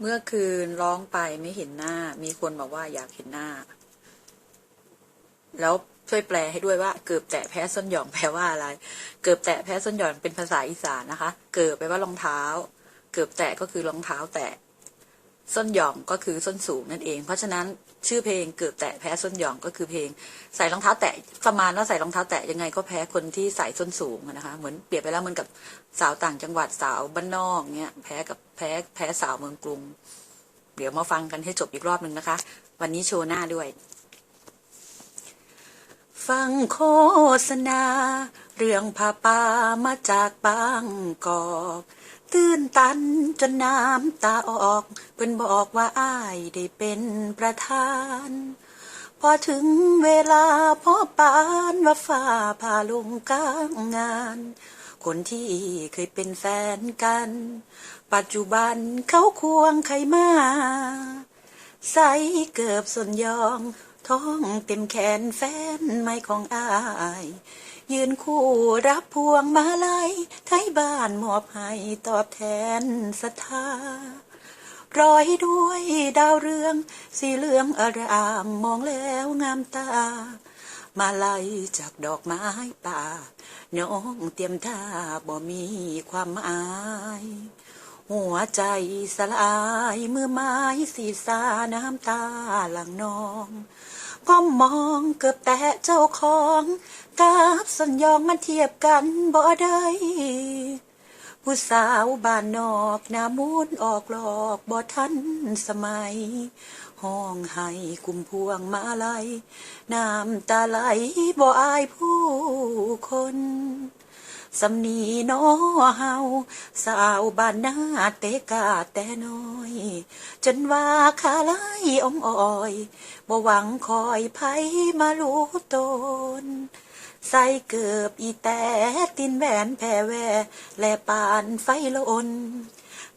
เมื่อคืนร้องไปไม่เห็นหน้า มีคนบอกว่าอยากเห็นหน้า แล้วช่วยแปลให้ด้วยว่า เกือบแตะแพ้ส้นหย่องแปลว่าอะไร เกือบแตะแพ้ส้นหย่อนเป็นภาษาอีสานนะคะ เกือบแปลว่ารองเท้า เกือบแตะก็คือรองเท้าแตะ ส้นหย่องก็คือส้นสูงนั่นเอง เพราะฉะนั้นชื่อเพลงเกิบแตะแพ้ส้นหย่องก็คือเพลง ใส่รองเท้าแตะประมาณว่าใส่รองเท้าแตะยังไงก็แพ้คนที่ใส่ส้นสูงนะคะเหมือนเปรียบไปแล้วเหมือนกับสาวต่างจังหวัดสาวบ้านนอกเนี่ยแพ้กับแพ้แพ้สาวเมืองกรุง เดี๋ยวมาฟังกันให้จบอีกรอบหนึ่งนะคะ วันนี้โชว์หน้าด้วย ฟังโฆษณา เรื่องผ้าป่ามาจากบางกอก ตื้นตันจนน้ำตาออก เพิ่นบอกว่าอ้ายได้เป็นประธาน พอถึงเวลาพ่อปานว่าฝ่าพาลงกลางงาน คนที่เคยเป็นแฟนกัน ปัจจุบันเขาควงใครมาใส่เกือบสนยอง ท้องเต็มแขนแฟนไม่ของอาย ยืนคู่รับพวงมาลัยไทยบ้านมอบให้ตอบแทนศรัทธาร้อยด้วยดาวเรือง สีเหลืองอารามมองแล้วงามตา มาลัยจากดอกไม้ป่า น้องเตรียมท่าบ่มีความหมาย หัวใจสลายเมื่อไม้สีสาน้ำตาหลังนอง ก้มองเกือบแตะเจ้าของกับสัญญองมันเทียบกันบ่ได้ผู้สาวบ้านนอกหน้ามูนออกหลอกบ่ทันสมัย ห้องให้กุมพวงมาลัยน้ำตาไหลบ่อายผู้คน สำนีน้อเฮาสาวบ้านนาเตกาแต่น้อย จนว่าขาไหลอมอ่อยบ่หวังคอยไผมารู้ตน ใส่เกือบอีแต่ตินแหวนแผ่แว และปานไฟลน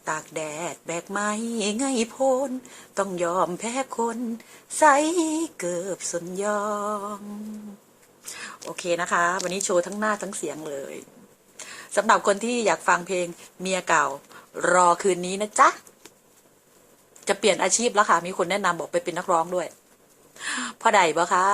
ตากแดดแบกไม้ไงโพนต้องยอมแพ้คน ใส่เกือบสนยอง โอเคนะคะ วันนี้โชว์ทั้งหน้าทั้งเสียงเลย สำหรับคนที่อยากฟังเพลงเมียเก่า รอคืนนี้นะจ๊ะ จะเปลี่ยนอาชีพแล้วค่ะ มีคนแนะนำบอกไปเป็นนักร้องด้วยพ่อใดบ่คะ